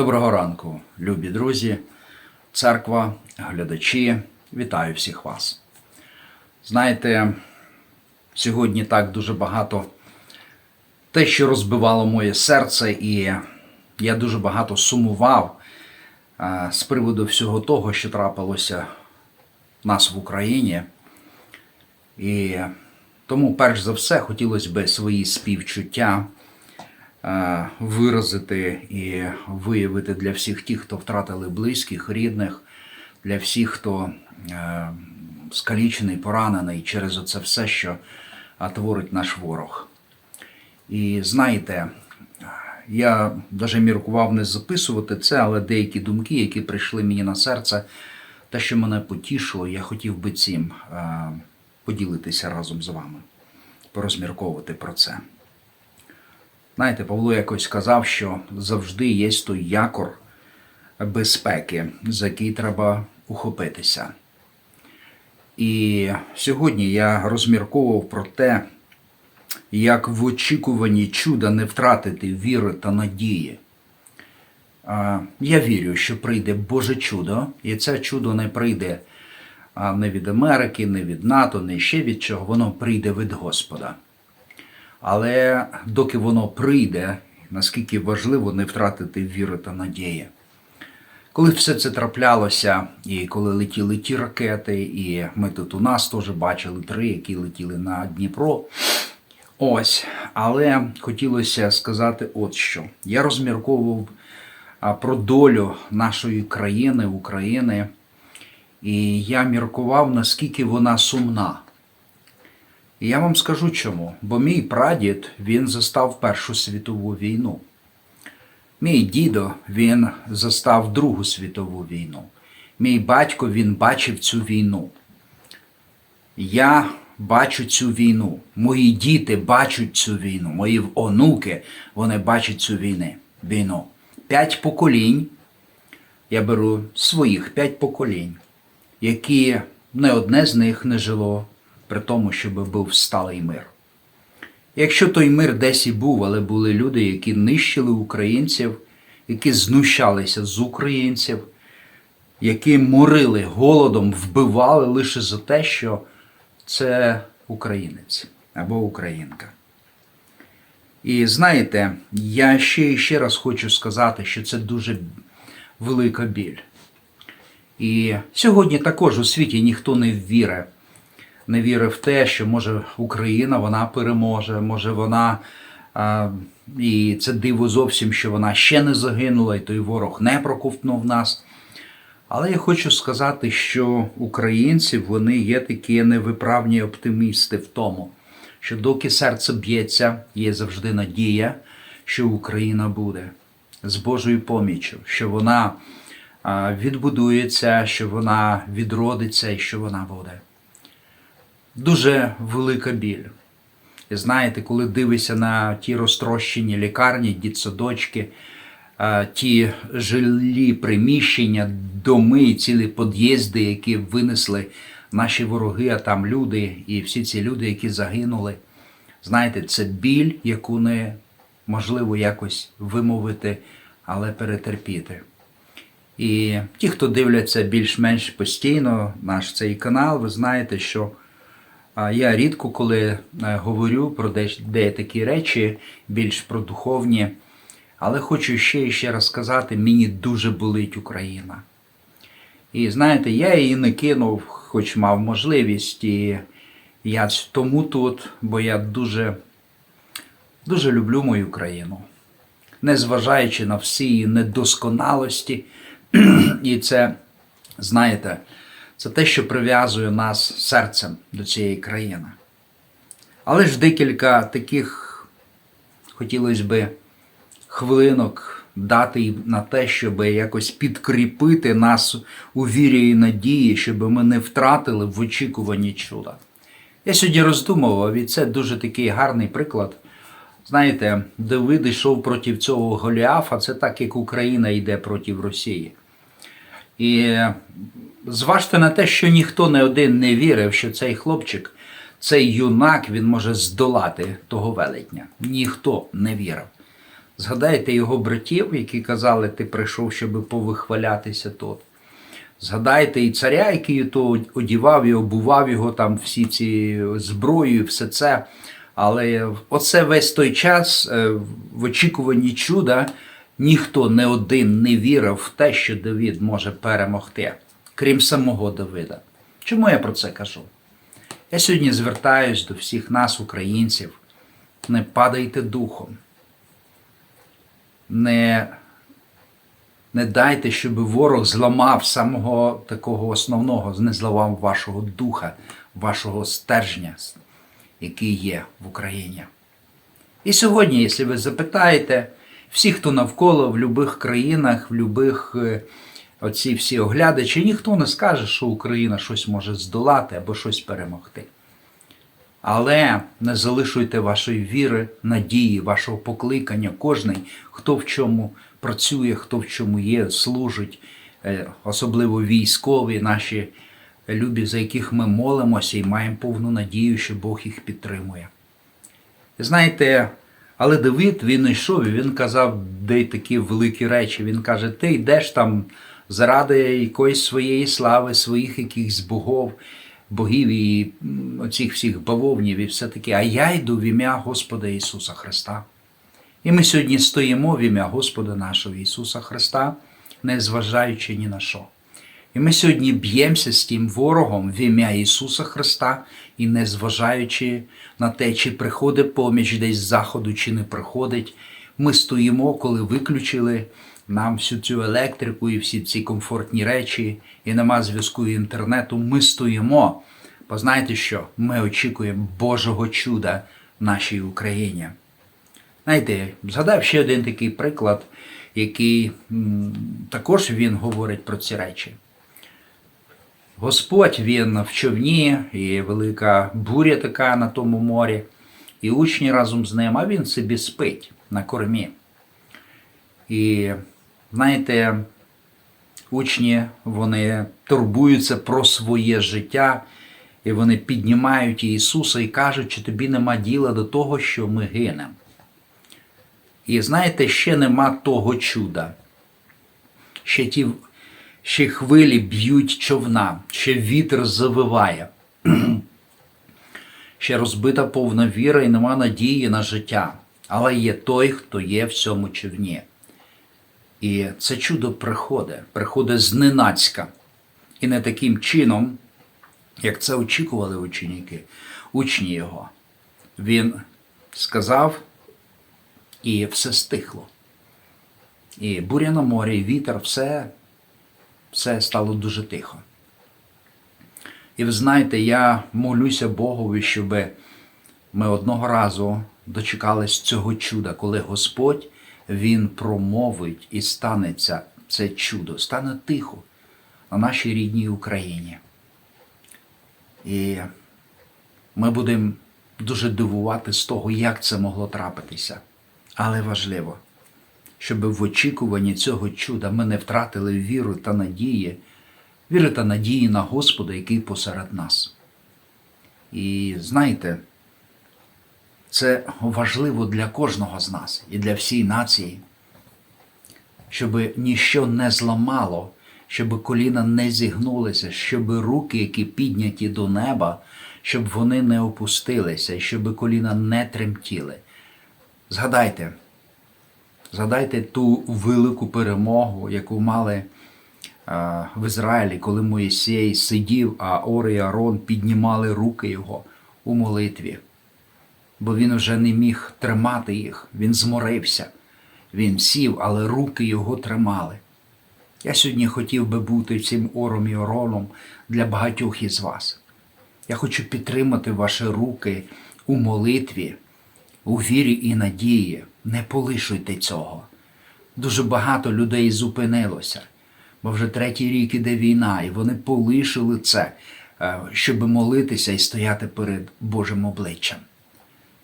Доброго ранку, любі друзі, церква, глядачі. Вітаю всіх вас. Знаєте, сьогодні так дуже багато те, що розбивало моє серце, і я дуже багато сумував з приводу всього того, що трапилося в нас в Україні. І тому, перш за все, хотілося б свої співчуття виразити і виявити для всіх тих, хто втратили близьких, рідних, для всіх, хто е, скалічений, поранений через оце все, що е, творить наш ворог. І знаєте, я навіть міркував не записувати це, але деякі думки, які прийшли мені на серце, те, що мене потішило, я хотів би цим е, поділитися разом з вами, порозмірковувати про це. Знаєте, Павло якось сказав, що завжди є той якор безпеки, за який треба ухопитися. І сьогодні я розмірковував про те, як в очікуванні чуда не втратити віри та надії. Я вірю, що прийде Боже чудо, і це чудо не прийде не від Америки, не від НАТО, не ще від чого, воно прийде від Господа. Але доки воно прийде, наскільки важливо не втратити віри та надії. Коли все це траплялося, і коли летіли ті ракети, і ми тут у нас теж бачили три, які летіли на Дніпро. Ось, але хотілося сказати от що. Я розмірковував про долю нашої країни, України, і я міркував, наскільки вона сумна. І я вам скажу чому. Бо мій прадід він застав Першу світову війну. Мій дідо він застав Другу світову війну. Мій батько він бачив цю війну. Я бачу цю війну. Мої діти бачать цю війну. Мої онуки вони бачать цю війни, війну. П'ять поколінь. Я беру своїх п'ять поколінь, які не одне з них не жило при тому, щоб був сталий мир. Якщо той мир десь і був, але були люди, які нищили українців, які знущалися з українців, які морили голодом, вбивали лише за те, що це українець або українка. І знаєте, я ще і ще раз хочу сказати, що це дуже велика біль. І сьогодні також у світі ніхто не вірить не вірив в те, що може Україна вона переможе, може вона. А, і це диво зовсім, що вона ще не загинула, і той ворог не проковтнув нас. Але я хочу сказати, що українці вони є такі невиправні оптимісти в тому, що доки серце б'ється, є завжди надія, що Україна буде з Божою поміччю, що вона відбудується, що вона відродиться і що вона буде дуже велика біль. І знаєте, коли дивишся на ті розтрощені лікарні, дітсадочки, ті жилі приміщення, доми, цілі під'їзди, які винесли наші вороги, а там люди, і всі ці люди, які загинули. Знаєте, це біль, яку не можливо якось вимовити, але перетерпіти. І ті, хто дивляться більш-менш постійно наш цей канал, ви знаєте, що я рідко коли е, говорю про деякі речі, більш про духовні, але хочу ще і ще раз сказати, мені дуже болить Україна. І знаєте, я її не кинув, хоч мав можливість, і я тому тут, бо я дуже, дуже люблю мою країну, незважаючи на всі її недосконалості. І це, знаєте, це те, що прив'язує нас серцем до цієї країни. Але ж декілька таких хотілося би хвилинок дати на те, щоб якось підкріпити нас у вірі і надії, щоб ми не втратили в очікуванні чуда. Я сьогодні роздумував, і це дуже такий гарний приклад. Знаєте, Давид йшов проти цього Голіафа, це так, як Україна йде проти Росії. І зважте на те, що ніхто не один не вірив, що цей хлопчик, цей юнак, він може здолати того велетня. Ніхто не вірив. Згадайте його братів, які казали, ти прийшов, щоб повихвалятися тут. Згадайте і царя, який то одівав і обував його там всі ці зброю, і все це. Але оце весь той час е, в очікуванні чуда ніхто не один не вірив в те, що Давид може перемогти, крім самого Давида. Чому я про це кажу? Я сьогодні звертаюсь до всіх нас, українців, не падайте духом. Не, не дайте, щоб ворог зламав самого такого основного, не зламав вашого духа, вашого стержня, який є в Україні. І сьогодні, якщо ви запитаєте, всі, хто навколо в будь-яких країнах, в будь-яких е, оці всі оглядачі, ніхто не скаже, що Україна щось може здолати або щось перемогти. Але не залишуйте вашої віри, надії, вашого покликання, кожний, хто в чому працює, хто в чому є, служить, е, особливо військові, наші любі, за яких ми молимося і маємо повну надію, що Бог їх підтримує. Знаєте, але Давид він йшов і він казав де такі великі речі. Він каже: ти йдеш там заради якоїсь своєї слави, своїх якихось богов, богів і оцих всіх бавовнів і все таке. А я йду в ім'я Господа Ісуса Христа. І ми сьогодні стоїмо в ім'я Господа нашого Ісуса Христа, не зважаючи ні на що. І ми сьогодні б'ємося з тим ворогом в ім'я Ісуса Христа і не зважаючи на те, чи приходить поміч десь з заходу, чи не приходить. Ми стоїмо, коли виключили нам всю цю електрику і всі ці комфортні речі, і нема зв'язку і інтернету. Ми стоїмо. Бо знаєте що? Ми очікуємо Божого чуда в нашій Україні. Знаєте, згадав ще один такий приклад, який також він говорить про ці речі. Господь він в човні, і велика буря така на тому морі, і учні разом з ним, а він собі спить на кормі. І знаєте, учні вони турбуються про своє життя, і вони піднімають Ісуса і кажуть, чи тобі нема діла до того, що ми гинемо. І знаєте, ще нема того чуда. Ще ті ще хвилі б'ють човна, ще вітер завиває. ще розбита повна віра і нема надії на життя. Але є той, хто є в цьому човні. І це чудо приходить, приходить зненацька. І не таким чином, як це очікували ученики, учні його. Він сказав, і все стихло. І буря на морі, і вітер, все, все стало дуже тихо. І ви знаєте, я молюся Богові, щоб ми одного разу дочекались цього чуда, коли Господь Він промовить і станеться це чудо, стане тихо на нашій рідній Україні. І ми будемо дуже дивувати з того, як це могло трапитися. Але важливо, щоб в очікуванні цього чуда ми не втратили віру та надії, віри та надії на Господа, який посеред нас. І знаєте, це важливо для кожного з нас і для всієї нації, щоб ніщо не зламало, щоб коліна не зігнулися, щоб руки, які підняті до неба, щоб вони не опустилися, щоб коліна не тремтіли. Згадайте, згадайте ту велику перемогу, яку мали в Ізраїлі, коли Моїсей сидів, а Ори і Арон піднімали руки його у молитві. Бо він вже не міг тримати їх, він зморився, він сів, але руки його тримали. Я сьогодні хотів би бути цим ором і ороном для багатьох із вас. Я хочу підтримати ваші руки у молитві у вірі і надії. Не полишуйте цього. Дуже багато людей зупинилося, бо вже третій рік іде війна, і вони полишили це, е, щоб молитися і стояти перед Божим обличчям.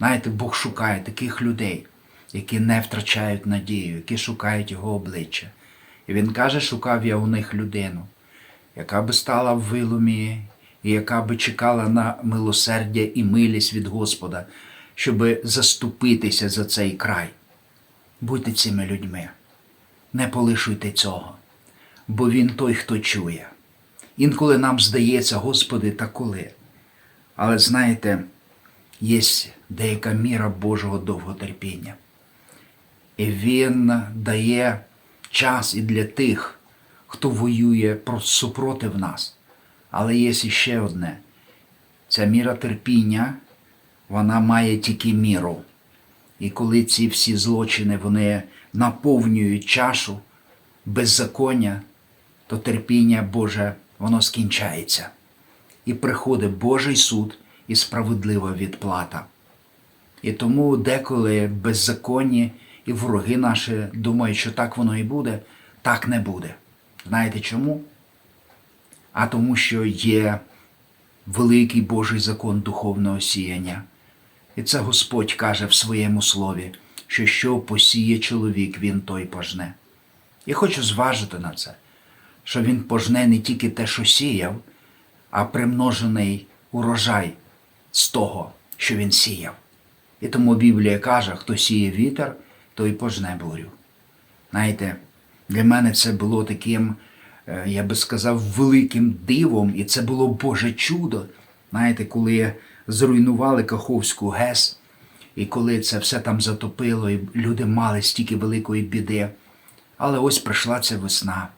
Знаєте, Бог шукає таких людей, які не втрачають надію, які шукають Його обличчя. І Він каже, шукав я у них людину, яка би стала в вилумі, і яка би чекала на милосердя і милість від Господа, щоб заступитися за цей край. Будьте цими людьми. Не полишуйте цього, бо Він той, хто чує. Інколи нам здається, Господи, та коли. Але знаєте, є деяка міра Божого довготерпіння. І Він дає час і для тих, хто воює про- супротив нас. Але є ще одне. Ця міра терпіння, вона має тільки міру. І коли ці всі злочини вони наповнюють чашу беззаконня, то терпіння Боже, воно скінчається. І приходить Божий суд і справедлива відплата. І тому деколи беззаконні і вороги наші думають, що так воно і буде, так не буде. Знаєте чому? А тому, що є великий Божий закон духовного сіяння. І це Господь каже в своєму слові, що що посіє чоловік, він той пожне. Я хочу зважити на це, що він пожне не тільки те, що сіяв, а примножений урожай з того, що він сіяв. І тому Біблія каже, хто сіє вітер, той пожне бурю. Знаєте, для мене це було таким, е, я би сказав, великим дивом, і це було Боже чудо. Знаєте, коли зруйнували Каховську ГЕС, і коли це все там затопило, і люди мали стільки великої біди. Але ось прийшла ця весна,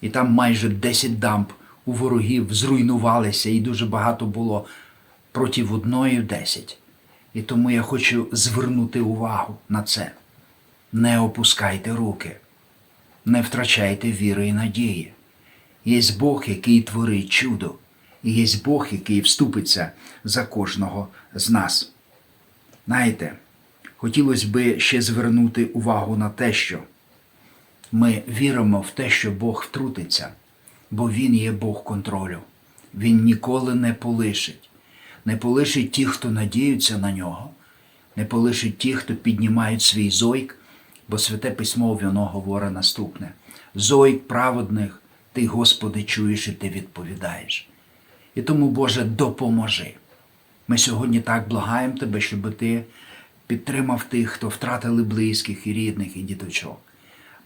і там майже 10 дамб у ворогів зруйнувалися, і дуже багато було проти одної 10. І тому я хочу звернути увагу на це. Не опускайте руки, не втрачайте віри і надії. Є Бог, який творить чудо, і є Бог, який вступиться за кожного з нас. Знаєте, хотілося б ще звернути увагу на те, що ми віримо в те, що Бог втрутиться, бо Він є Бог контролю. Він ніколи не полишить. Не полишить ті, хто надіються на нього, не полишить ті, хто піднімають свій зойк, бо святе письмо воно говорить наступне: Зойк праведних, ти, Господи, чуєш і ти відповідаєш. І тому, Боже, допоможи. Ми сьогодні так благаємо Тебе, щоб Ти підтримав тих, хто втратили близьких і рідних, і діточок.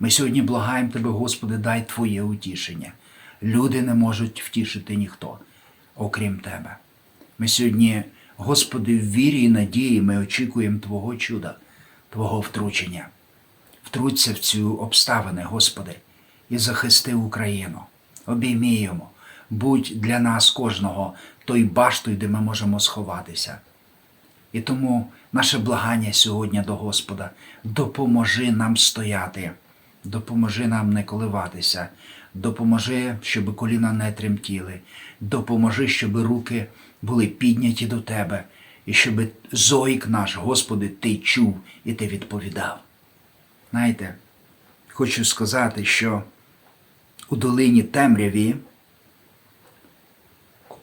Ми сьогодні благаємо Тебе, Господи, дай Твоє утішення. Люди не можуть втішити ніхто, окрім Тебе. Ми сьогодні, Господи, в вірі і надії ми очікуємо Твого чуда, Твого втручення. Втруться в цю обставини, Господи, і захисти Україну. Обійміємо, будь для нас кожного той баштою, де ми можемо сховатися. І тому наше благання сьогодні до Господа допоможи нам стояти, допоможи нам не коливатися, допоможи, щоб коліна не тремтіли, допоможи, щоб руки були підняті до Тебе, і щоб зойк наш, Господи, Ти чув і Ти відповідав. Знаєте, хочу сказати, що у долині темряві,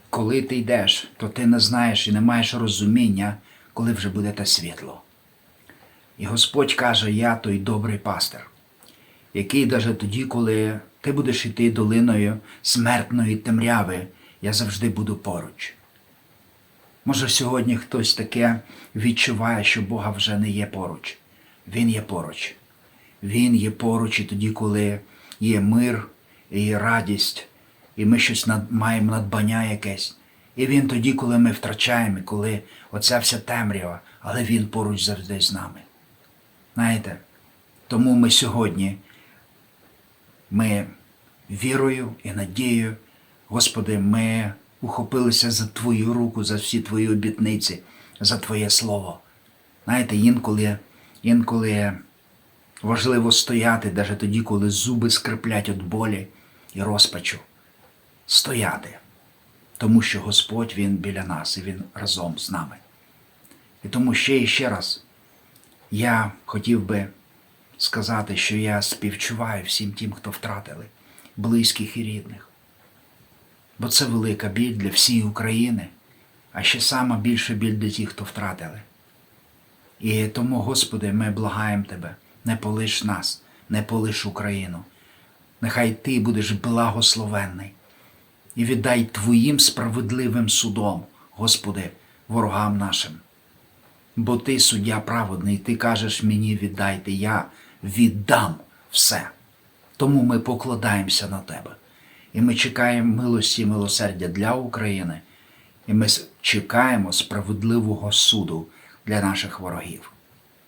коли ти йдеш, то ти не знаєш і не маєш розуміння, коли вже буде те світло. І Господь каже, я той добрий пастир, який навіть тоді, коли ти будеш йти долиною смертної темряви, я завжди буду поруч. Може, сьогодні хтось таке відчуває, що Бога вже не є поруч. Він є поруч. Він є поруч і тоді, коли є мир і є радість, і ми щось над, маємо надбання якесь. І він тоді, коли ми втрачаємо, коли оця вся темрява, але він поруч завжди з нами. Знаєте, тому ми сьогодні, ми вірою і надією, Господи, ми ухопилися за Твою руку, за всі Твої обітниці, за Твоє Слово. Знаєте, інколи, інколи важливо стояти, навіть тоді, коли зуби скриплять від болі і розпачу. Стояти. Тому що Господь Він біля нас і Він разом з нами. І тому ще і ще раз я хотів би сказати, що я співчуваю всім тим, хто втратили близьких і рідних. Бо це велика біль для всієї України, а ще сама більша біль для тих, хто втратили. І тому, Господи, ми благаємо Тебе, не полиш нас, не полиш Україну. Нехай Ти будеш благословенний і віддай Твоїм справедливим судом, Господи, ворогам нашим. Бо ти суддя праведний, ти кажеш мені віддайте, я віддам все. Тому ми покладаємося на тебе. І ми чекаємо милості і милосердя для України. І ми чекаємо справедливого суду для наших ворогів.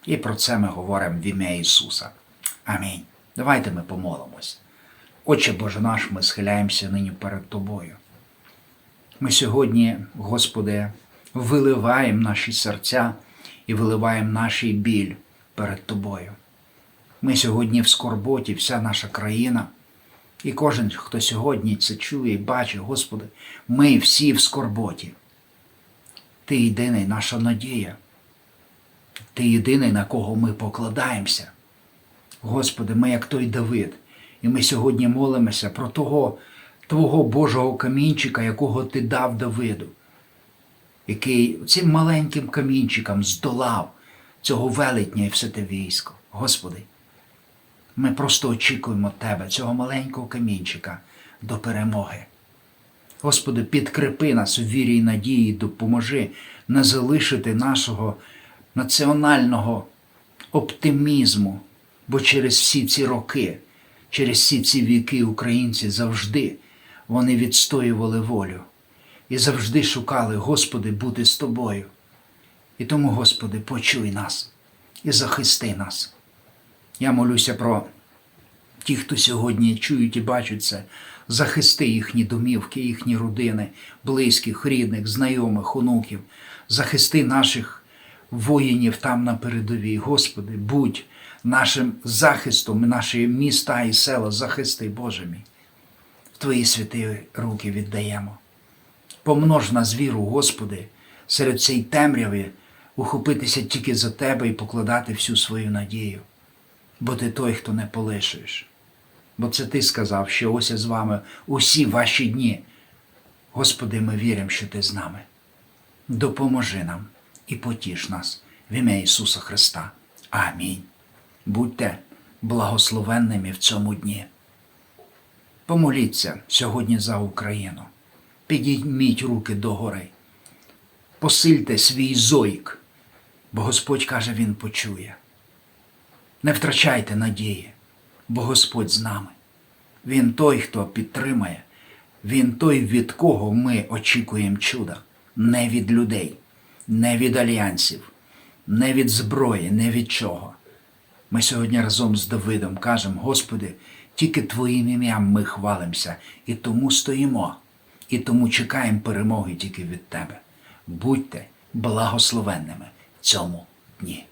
І про це ми говоримо в ім'я Ісуса. Амінь. Давайте ми помолимось. Отче Боже наш, ми схиляємося нині перед Тобою. Ми сьогодні, Господи, виливаємо наші серця і виливаємо наш біль перед Тобою. Ми сьогодні в скорботі, вся наша країна. І кожен, хто сьогодні це чує і бачить, Господи, ми всі в скорботі. Ти єдиний наша надія. Ти єдиний, на кого ми покладаємося. Господи, ми як той Давид, і ми сьогодні молимося про того Твого Божого камінчика, якого Ти дав Давиду, який цим маленьким камінчиком здолав цього велетня і все те військо. Господи, ми просто очікуємо Тебе, цього маленького камінчика, до перемоги. Господи, підкрепи нас у вірі і надії, допоможи не залишити нашого національного оптимізму, бо через всі ці роки, через всі ці віки українці завжди вони відстоювали волю і завжди шукали, Господи, бути з Тобою. І тому, Господи, почуй нас і захисти нас. Я молюся про ті, хто сьогодні чують і бачать це, захисти їхні домівки, їхні родини, близьких, рідних, знайомих, онуків, захисти наших воїнів там на передовій. Господи, будь нашим захистом, наші міста і села, захисти, Боже мій. В Твої святі руки віддаємо. Помнож нас віру, Господи, серед цієї темряви ухопитися тільки за Тебе і покладати всю свою надію. Бо ти той, хто не полишуєш. Бо це ти сказав, що ось я з вами усі ваші дні. Господи, ми віримо, що ти з нами. Допоможи нам і потіш нас в ім'я Ісуса Христа. Амінь. Будьте благословенними в цьому дні. Помоліться сьогодні за Україну. Підійміть руки догори. Посильте свій зойк, бо Господь каже, Він почує. Не втрачайте надії, бо Господь з нами. Він той, хто підтримає, Він той, від кого ми очікуємо чуда, не від людей, не від альянсів, не від зброї, не від чого. Ми сьогодні разом з Давидом кажемо, Господи, тільки Твоїм ім'ям ми хвалимося, і тому стоїмо, і тому чекаємо перемоги тільки від Тебе. Будьте благословенними в цьому дні.